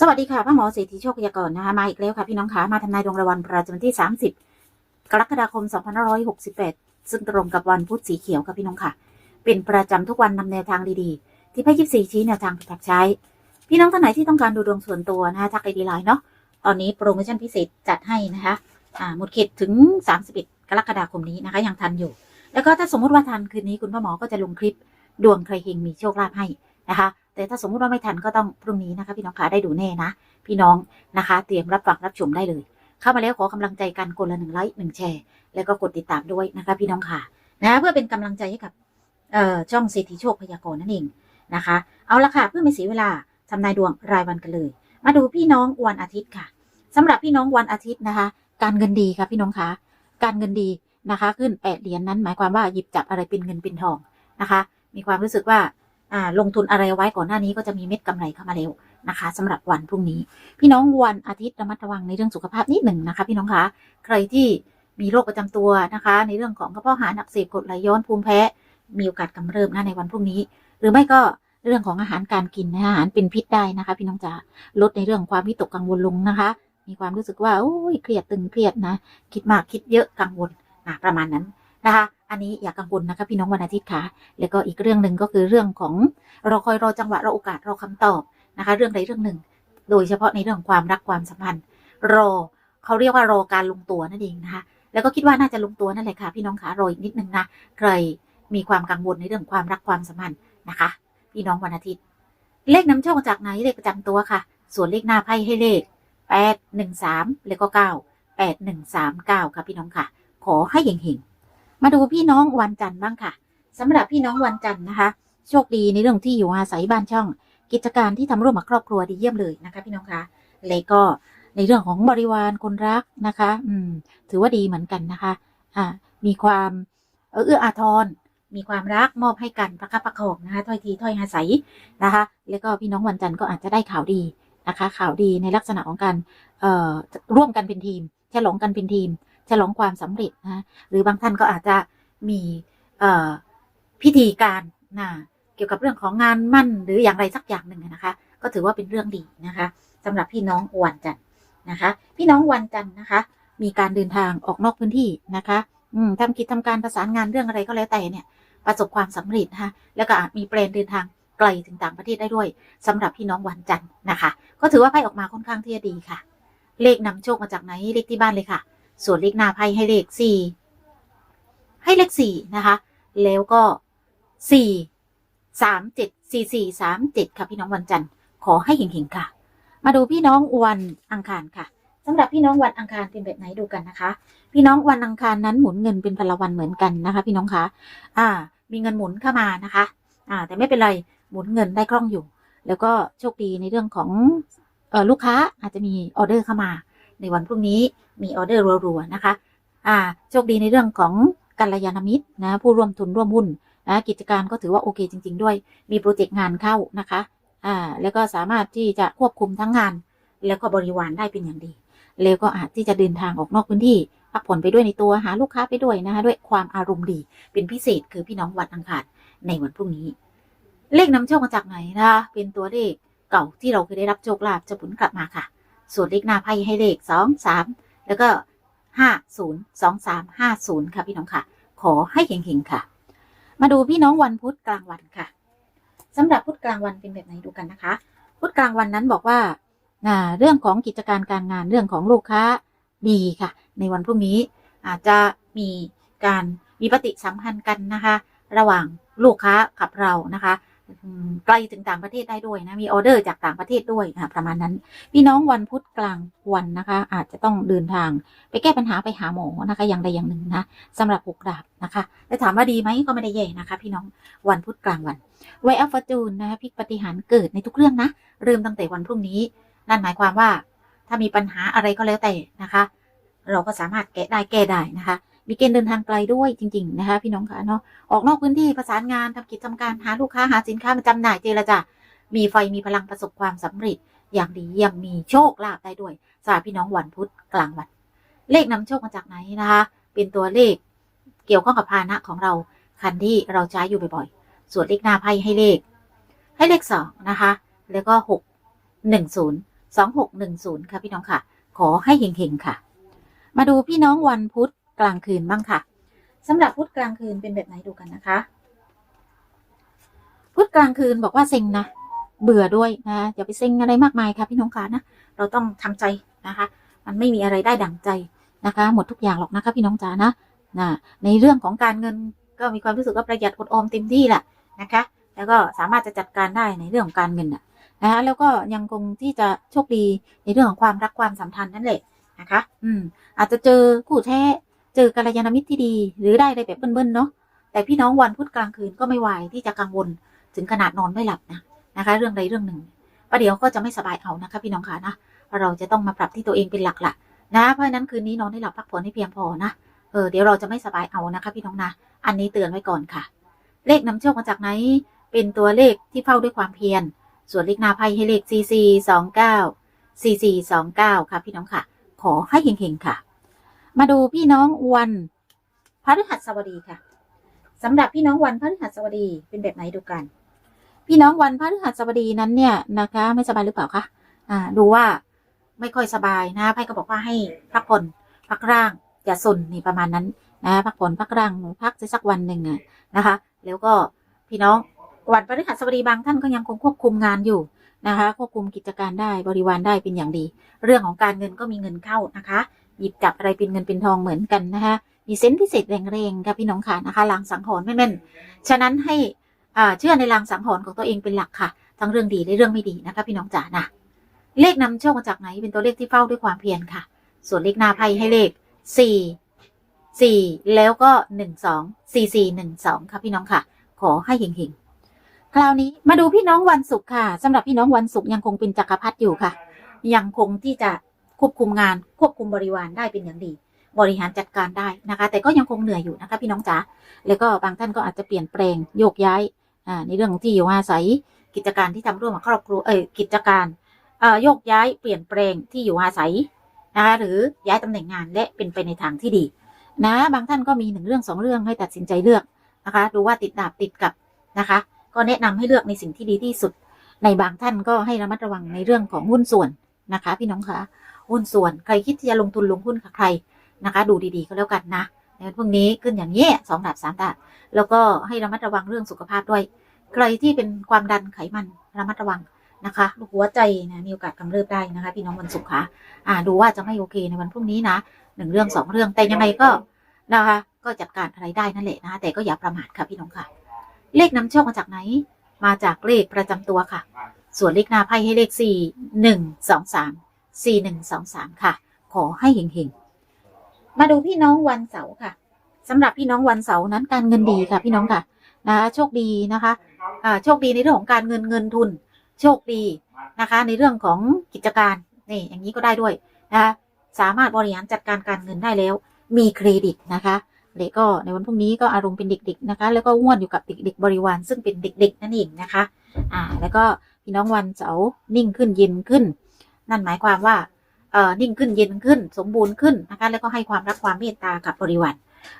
สวัสดีค่ะพ่อหมอเศรษฐีโชคพยากรณ์นะคะมาอีกแล้วค่ะพี่น้องคะมาทำนายดวงรายวันประจำวันที่ 30 กรกฎาคม 2568 ซึ่งตรงกับวันพุธสีเขียวค่ะพี่น้องค่ะ เป็นประจำทุกวันนำแนวทางดีๆ ที่ไพ่ยิบสี่ชี้แนวทางถูกใช้ พี่น้องท่านไหนที่ต้องการดูดวงส่วนตัวนะคะทักไอดีไลน์เนาะตอนนี้โปรโมชั่นพิเศษจัดให้นะคะอ่าหมดเขตถึง 31 กรกฎาคมนี้นะคะยังทันอยู่ แล้วก็ถ้าสมมุติว่าทันคืนนี้คุณพ่อหมอก็จะลงคลิปดวงใครเฮงมีโชคลาภให้นะคะ แต่ถ้าสมมุติว่าไม่ทันก็ต้องพรุ่งนี้นะคะ พี่น้องคะได้ดูแน่นะ พี่น้องนะคะ เตรียมรับฟังรับชมได้เลย เข้ามาแล้วขอกำลังใจกันคนละหนึ่งไลค์หนึ่งแชร์ แล้วก็กดติดตามด้วยนะคะ พี่น้องค่ะนะเพื่อเป็นกำลังใจให้กับเอ่อช่องเศรษฐีโชคพยากรณ์นั่นเองนะคะ เอาละค่ะเพื่อไม่เสียเวลาทำนายดวงรายวันกันเลย มาดูพี่น้องวันอาทิตย์ค่ะสำหรับพี่น้องวันอาทิตย์นะคะ การเงินดีค่ะพี่น้องคะการเงินดีนะคะ ขึ้นแปดเหรียญนั้นหมายความว่าหยิบจับอะไรเป็นเงินเป็นทองนะคะ มีความรู้สึกว่า ลงทุนอะไรไว้ก่อนหน้านี้ก็จะมีเม็ดกำไรเข้ามาเร็วนะคะสำหรับวันพรุ่งนี้ พี่น้องวันอาทิตย์ระมัดระวังในเรื่องสุขภาพนิดหนึ่งนะคะ พี่น้องคะใครที่มีโรคประจำตัวนะคะ ในเรื่องของกระเพาะอาหารอักเสบกรดไหลย้อนภูมิแพ้มีโอกาสกำเริบนะในวันพรุ่งนี้ หรือไม่ก็เรื่องของอาหารการกินนะคะอาหารเป็นพิษได้นะคะ พี่น้องจ๋าลดในเรื่องความวิตกกังวลลงนะคะ มีความรู้สึกว่าโอ้ยเครียดตึงเครียดนะ คิดมากคิดเยอะกังวลนะประมาณนั้นนะคะ อันนี้อย่ากังวลนะคะพี่น้องวันอาทิตย์ค่ะ แล้วก็อีกเรื่องหนึ่งก็คือเรื่องของรอคอยรอจังหวะรอโอกาสรอคำตอบนะคะ เรื่องใดเรื่องหนึ่ง โดยเฉพาะในเรื่องความรักความสัมพันธ์ รอเขาเรียกว่ารอการลงตัวนั่นเองนะคะ แล้วก็คิดว่าน่าจะลงตัวนั่นแหละค่ะพี่น้องคะรออีกนิดนึงนะใครมีความกังวลในเรื่องความรักความสัมพันธ์นะคะ พี่น้องวันอาทิตย์ เลขนำโชคจากไหนเลขประจำตัวค่ะ ส่วนเลขหน้าไพ่ให้เลขแปดหนึ่งสามแล้วก็เก้าแปดหนึ่งสามเก้าค่ะพี่น้องค่ะ ขอให้เฮงๆ มาดูพี่น้องวันจันทร์บ้างค่ะสำหรับพี่น้องวันจันทร์นะคะ โชคดีในเรื่องที่อยู่อาศัยบ้านช่อง กิจการที่ทำร่วมกับครอบครัวดีเยี่ยมเลยนะคะ พี่น้องคะแล้วก็ในเรื่องของบริวารคนรักนะคะ อืม ถือว่าดีเหมือนกันนะคะ อ่า มีความเอื้ออาทร มีความรักมอบให้กันประคับประคองนะคะ ถ้อยทีถ้อยอาศัยนะคะ แล้วก็พี่น้องวันจันทร์ก็อาจจะได้ข่าวดีนะคะ ข่าวดีในลักษณะของการ เอ่อ ร่วมกันเป็นทีมฉลองกันเป็นทีม ฉลองความสำเร็จนะหรือบางท่านก็อาจจะมีพิธีการนะเกี่ยวกับเรื่องของงานมั่นหรืออย่างไรสักอย่างหนึ่งนะคะ ก็ถือว่าเป็นเรื่องดีนะคะสำหรับพี่น้องวันจันทร์นะคะ พี่น้องวันจันทร์นะคะ มีการเดินทางออกนอกพื้นที่นะคะทำกิจทำการประสานงานเรื่องอะไรก็แล้วแต่เนี่ย ประสบความสำเร็จนะคะแล้วก็อาจมีแปลนเดินทางไกลถึงต่างประเทศได้ด้วยสำหรับพี่น้องวันจันทร์นะคะ ก็ถือว่าไพ่ออกมาค่อนข้างที่จะดีค่ะ เลขนำโชคมาจากไหนเลขที่บ้านเลยค่ะ ส่วนเลขหน้าไพ่ให้เลขสี่ให้เลขสี่นะคะ แล้วก็สี่สามเจ็ดสี่สี่สามเจ็ดค่ะพี่น้องวันจันทร์ขอให้เห็งๆค่ะ มาดูพี่น้องวันอังคารค่ะสำหรับพี่น้องวันอังคารเป็นแบบไหนดูกันนะคะ พี่น้องวันอังคารนั้นหมุนเงินเป็นพลวันเหมือนกันนะคะ พี่น้องคะอ่า มีเงินหมุนเข้ามานะคะ อ่า แต่ไม่เป็นไรหมุนเงินได้คล่องอยู่ แล้วก็โชคดีในเรื่องของเออลูกค้าอาจจะมีออเดอร์เข้ามา ในวันพรุ่งนี้ มีออเดอร์รัวๆนะคะ อ่าโชคดีในเรื่องของกัลยาณมิตรนะผู้ร่วมทุนร่วมหุ้นนะกิจการก็ถือว่าโอเคจริง ๆ ด้วย มีโปรเจกต์งานเข้านะคะอ่าแล้วก็สามารถที่จะควบคุมทั้งงาน แล้วก็บริวารได้เป็นอย่างดี แล้วก็อาจที่จะเดินทางออกนอกพื้นที่พักผ่อนไปด้วยในตัวหาลูกค้าไปด้วยนะคะด้วยความอารมณ์ดีเป็นพิเศษคือพี่น้องวันอังคารในวันพรุ่งนี้ เลขนำโชคมาจากไหนนะคะเป็นตัวเลขเก่าที่เราเคยได้รับโชคลาภจะผลกลับมาค่ะ ส่วนเลขหน้าไพ่ให้เลขสองสาม แล้วก็ห้าศูนย์สองสามห้าศูนย์ค่ะพี่น้องค่ะ ขอให้เฮงๆค่ะ มาดูพี่น้องวันพุธกลางวันค่ะสำหรับพุธกลางวันเป็นแบบไหนดูกันนะคะ พุธกลางวันนั้นบอกว่าเรื่องของกิจการการงานเรื่องของลูกค้าดีค่ะ ในวันพรุ่งนี้อาจจะมีการมีปฏิสัมพันธ์กันนะคะ ระหว่างลูกค้ากับเรานะคะ ไกลถึงต่างประเทศได้ด้วยนะ มีออเดอร์จากต่างประเทศด้วยค่ะประมาณนั้น พี่น้องวันพุธกลางวันนะคะ อาจจะต้องเดินทางไปแก้ปัญหาไปหาหมอนะคะ อย่างใดอย่างหนึ่งนะสำหรับหกดาบนะคะแต่ถามว่าดีไหมก็ไม่ได้แย่นะคะ พี่น้องวันพุธกลางวันไวอัฟจูนนะคะพิกปฏิหารเกิดในทุกเรื่องนะเริ่มตั้งแต่วันพรุ่งนี้ นั่นหมายความว่า ถ้ามีปัญหาอะไรก็แล้วแต่นะคะ เราก็สามารถแก้ได้แก้ได้นะคะ มีเกณฑ์เดินทางไกลด้วยจริง ๆ นะคะ พี่น้องคะเนาะออกนอกพื้นที่ประสานงานทำกิจทำการหาลูกค้าหาสินค้ามาจำหน่ายเจรจามีไฟมีพลังประสบความสำเร็จ อย่างดีเยี่ยมมีโชคลาภได้ด้วยสำหรับพี่น้องวันพุธกลางวัน เลขนำโชคมาจากไหนนะคะ เป็นตัวเลขเกี่ยวข้องกับพาหนะของเราคันที่เราใช้อยู่บ่อยๆ ส่วนเลขหน้าไพ่ให้เลข ให้เลขสองนะคะ แล้วก็หกหนึ่งศูนย์2610ค่ะพี่น้องค่ะ ขอให้เฮงๆค่ะ มาดูพี่น้องวันพุธ กลางคืนบ้างค่ะสำหรับพุธกลางคืนเป็นแบบไหนดูกันนะคะพุธกลางคืนบอกว่าเซ็งนะเบื่อด้วยนะอย่าไปเซ็งอะไรมากมายค่ะพี่น้องค่ะนะเราต้องทำใจนะคะ มันไม่มีอะไรได้ดั่งใจนะคะ หมดทุกอย่างหรอกนะคะพี่น้องจ๋านะนะในเรื่องของการเงินก็มีความรู้สึกว่าประหยัดอดออมเต็มที่แหละนะคะ แล้วก็สามารถจะจัดการได้ในเรื่องของการเงินนะนะคะแล้วก็ยังคงที่จะโชคดีในเรื่องของความรักความสัมพันธ์นั่นแหละนะคะ อืมอาจจะเจอคู่แท้ เจอกัลยาณมิตรที่ดี หรือได้อะไรแบบเบิ้ลๆเนาะแต่พี่น้องวันพุธกลางคืนก็ไม่ไหวที่จะกังวลถึงขนาดนอนไม่หลับนะนะคะ เรื่องใดเรื่องหนึ่งประเดี๋ยวก็จะไม่สบายเอานะคะ พี่น้องค่ะนะเราจะต้องมาปรับที่ตัวเองเป็นหลักละนะเพราะนั้นคืนนี้นอนให้หลับพักผ่อนให้เพียงพอนะเออเดี๋ยวเราจะไม่สบายเอานะคะ พี่น้องนะอันนี้เตือนไว้ก่อนค่ะ เลขนำโชคมาจากไหนเป็นตัวเลขที่เฝ้าด้วยความเพียรส่วนเลขหน้าไพ่ให้เลข CC 2 9 CC 2 9 ค่ะ พี่น้องค่ะ ขอให้เฮงๆค่ะ มาดูพี่น้องวันพฤหัสบดีค่ะสำหรับพี่น้องวันพฤหัสบดีเป็นแบบไหนดูกัน พี่น้องวันพฤหัสบดีนั้นเนี่ยนะคะ ไม่สบายหรือเปล่าคะอ่า ดูว่าไม่ค่อยสบายนะไพ่ก็บอกว่าให้พักผ่อนพักร่างอย่าสนนี่ประมาณนั้นนะพักผ่อนพักร่างพักสักวันหนึ่งนะคะ แล้วก็พี่น้องวันพฤหัสบดีบางท่านก็ยังคงควบคุมงานอยู่นะคะ ควบคุมกิจการได้บริวารได้เป็นอย่างดี เรื่องของการเงินก็มีเงินเข้านะคะ หยิบจับอะไรเป็นเงินเป็นทองเหมือนกันนะคะมีเซนส์พิเศษแรงๆค่ะพี่น้องค่ะนะคะลางสังหรณ์แม่นๆฉะนั้นให้เชื่อในลางสังหรณ์ของตัวเองเป็นหลักค่ะ ทั้งเรื่องดีและเรื่องไม่ดีนะคะพี่น้องจ๋านะเลขนำโชคมาจากไหนเป็นตัวเลขที่เฝ้าด้วยความเพียรค่ะ ส่วนเลขหน้าไพ่ให้เลขสี่สี่แล้วก็หนึ่งสองสี่สี่หนึ่งสองค่ะพี่น้องค่ะ ขอให้เฮงๆคราวนี้มาดูพี่น้องวันศุกร์ค่ะสำหรับพี่น้องวันศุกร์ยังคงเป็นจักรพรรดิอยู่ค่ะ ยังคงที่จะ ควบคุมงาน ควบคุมบริวารได้เป็นอย่างดี บริหารจัดการได้นะคะ แต่ก็ยังคงเหนื่อยอยู่นะคะ พี่น้องจ๋าแล้วก็บางท่านก็อาจจะเปลี่ยนแปลงโยกย้ายในเรื่องของที่อยู่อาศัยกิจการที่ทำร่วมกับครอบครัวเอ่ยกิจการโยกย้ายเปลี่ยนแปลงที่อยู่อาศัยนะคะหรือย้ายตำแหน่งงานและเป็นไปในทางที่ดี นะ บางท่านก็มีหนึ่งเรื่องสองเรื่องให้ตัดสินใจเลือกนะคะดูว่าติดดาบติดกับนะคะ ก็แนะนำให้เลือกในสิ่งที่ดีที่สุด ในบางท่านก็ให้ระมัดระวังในเรื่องของหุ้นส่วนนะคะ พี่น้องคะ หุ้นส่วน ใครคิดที่จะลงทุนลงหุ้นกับใครนะคะ ดูดีๆก็แล้วกันนะในวันพรุ่งนี้ขึ้นอย่างนี้สองดาบสามดาบแล้วก็ให้ระมัดระวังเรื่องสุขภาพด้วย ใครที่เป็นความดันไขมันระมัดระวังนะคะลูหัวใจนะมีโอกาสกำเริบได้นะคะ พี่น้องวันศุกร์ค่ะอ่า ดูว่าจะไม่โอเคในวันพรุ่งนี้นะหนึ่งเรื่องสองเรื่องแต่ยังไงก็นะคะ ก็จัดการอะไรได้นั่นแหละนะคะแต่ก็อย่าประมาทค่ะพี่น้องค่ะ เลขนำโชคมาจากไหน มาจากเลขประจำตัวค่ะ ส่วนเลขหน้าไพ่ให้เลขสี่หนึ่งสองสาม สี่หนึ่งสองสามค่ะ ขอให้เฮงๆ มาดูพี่น้องวันเสาร์ค่ะสำหรับพี่น้องวันเสาร์นั้นการเงินดีค่ะพี่น้องค่ะนะคะโชคดีนะคะอ่าโชคดีในเรื่องของการเงินเงินทุน โชคดีนะคะ ในเรื่องของกิจการนี่อย่างนี้ก็ได้ด้วยนะคะสามารถบริหารจัดการการเงินได้แล้ว มีเครดิตนะคะแล้วก็ในวันพรุ่งนี้ก็อารมณ์เป็นเด็ก ๆนะคะ แล้วก็ง่วนอยู่กับเด็ก ๆ บริวารซึ่งเป็นเด็ก ๆ นั่นเองนะคะ อ่า แล้วก็พี่น้องวันเสาร์นิ่งขึ้นเย็นขึ้น นั่นหมายความว่าเอ่อนิ่งขึ้นเย็นขึ้น สมบูรณ์ขึ้นนะคะแล้วก็ให้ความรักความเมตตากับบริวาร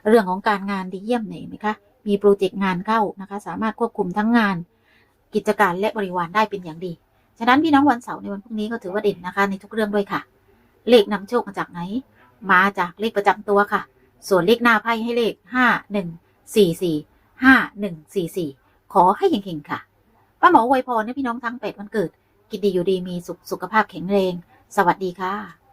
เรื่องของการงานดีเยี่ยมเลยไหมคะมีโปรเจกต์งานเข้านะคะ สามารถควบคุมทั้งงาน กิจการและบริวารได้เป็นอย่างดี ฉะนั้นพี่น้องวันเสาร์ในวันพรุ่งนี้ก็ถือว่าเด่นนะคะ ในทุกเรื่องด้วยค่ะ เลขนำโชคมาจากไหน มาจากเลขประจำตัวค่ะ ส่วนเลขหน้าไพ่ให้เลขห้าหนึ่งสี่สี่ห้าหนึ่งสี่สี่ขอให้เฮงๆค่ะป้าหมออวยพรให้พี่น้องทั้งแปดวันเกิด กินดีอยู่ดีมีสุขสุขภาพแข็งแรง สวัสดีค่ะ